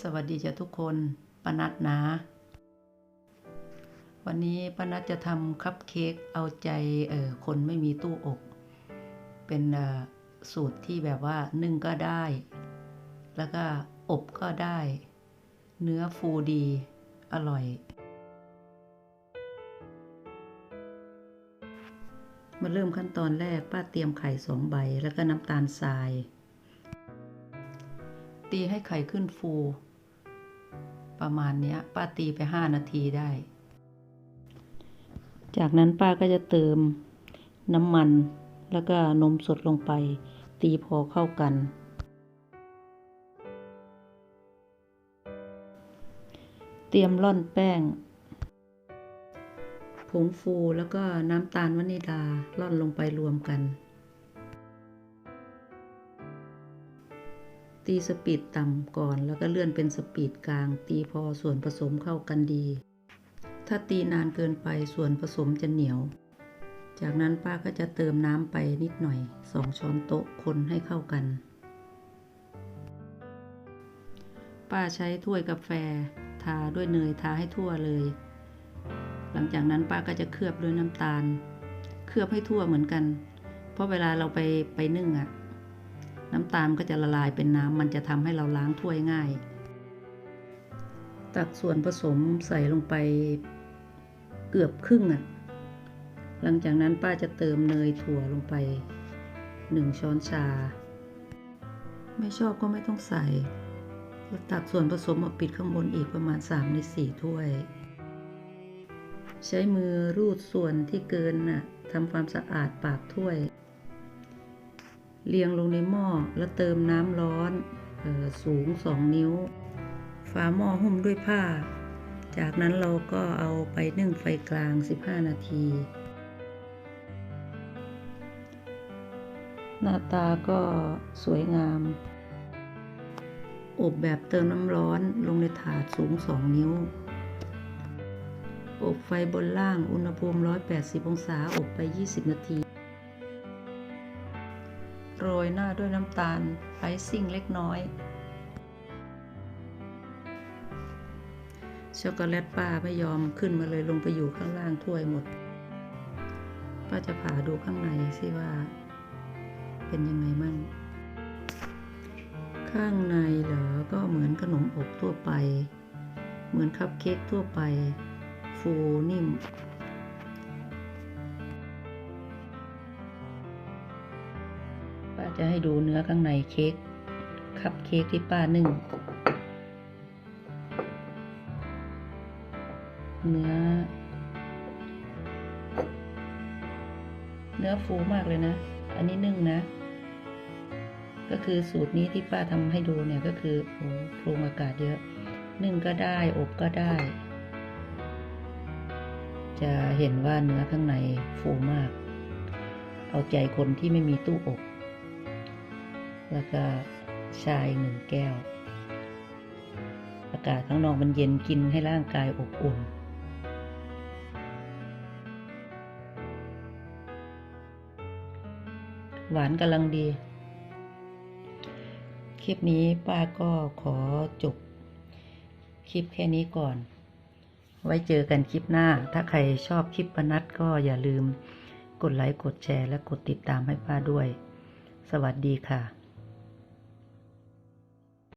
สวัสดีจ้ะทุกคนปนัดนะ วันนี้ปนัดจะทำคัพเค้กเอาใจเออคนไม่มีตู้อบ เป็นสูตรที่แบบว่านึ่งก็ได้ แล้วก็อบก็ได้ เนื้อฟูดีอร่อย มาเริ่มขั้นตอนแรกป้าเตรียมไข่สองใบแล้วก็น้ำตาลทราย ตีให้ไข่ขึ้นฟู ประมาณเนี้ย ป้าตีไปห้านาทีได้ จากนั้นป้าก็จะเติมน้ำมันแล้วก็นมสดลงไป ตีพอเข้ากัน เตรียมร่อนแป้ง ผงฟูแล้วก็น้ำตาลวานิลาร่อนลงไปรวมกัน ตีสปีดต่ำก่อน แล้วก็เลื่อนเป็นสปีดกลาง ตีพอส่วนผสมเข้ากันดี ถ้าตีนานเกินไปส่วนผสมจะเหนียว จากนั้นป้าก็จะเติมน้ำไปนิดหน่อยสองช้อนโต๊ะคนให้เข้ากัน ป้าใช้ถ้วยกาแฟ ทาด้วยเนยทาให้ทั่วเลย หลังจากนั้นป้าก็จะเคลือบด้วยน้ำตาล เคลือบให้ทั่วเหมือนกัน เพราะเวลาเราไปไปนึ่งอะ น้ำตาลก็จะละลายเป็นน้ำมันจะทำให้เราล้างถ้วยง่าย ตักส่วนผสมใส่ลงไปเกือบครึ่งอะหลังจากนั้นป้าจะเติมเนยถั่วลงไปหนึ่งช้อนชา ไม่ชอบก็ไม่ต้องใส่แล้วตักส่วนผสมมาปิดข้างบนอีกประมาณ 3 ใน 4 ถ้วย ใช้มือรูดส่วนที่เกินน่ะทำความสะอาดปากถ้วย เรียงลงในหม้อแล้วเติมน้ำร้อนออสูง2นิ้ว ฝาหม้อหุ้มด้วยผ้า จากนั้นเราก็เอาไปนึ่งไฟกลาง 15 นาที หน้าตาก็สวยงาม อบแบบเติมน้ำร้อนลงในถาดสูง2นิ้ว อบไฟบนล่างอุณหภูมิ 180 องศา อบไป 20 นาที โรยหน้าด้วยน้ำตาลไอซิ่งเล็กน้อย ช็อกโกแลตป้าไม่ยอมขึ้นมาเลยลงไปอยู่ข้างล่างถ้วยหมด ป้าจะผ่าดูข้างในสิว่า เป็นยังไงมั่ง ข้างในเหรอ ก็เหมือนขนมอบทั่วไป เหมือนคัพเค้กทั่วไป ฟูนิ่ม ป้าจะให้ดูเนื้อข้างในเค้กคัพเค้กที่ป้านึ่ง เนื้อ เนื้อฟูมากเลยนะ อันนี้นึ่งนะ ก็คือสูตรนี้ที่ป้าทำให้ดูเนี่ยก็คือโอ้โปรงอากาศเยอะ นึ่งก็ได้ อบก็ได้ จะเห็นว่าเนื้อข้างในฟูมาก เอาใจคนที่ไม่มีตู้อบ แล้วก็ชาอีกหนึ่งแก้ว อากาศข้างนอกมันเย็นกินให้ร่างกายอบอุ่นหวานกำลังดี คลิปนี้ป้าก็ขอจบ คลิปแค่นี้ก่อน ไว้เจอกันคลิปหน้า ถ้าใครชอบคลิปปนัดก็อย่าลืม กดไลค์ กดแชร์ และกดติดตามให้ป้าด้วย สวัสดีค่ะ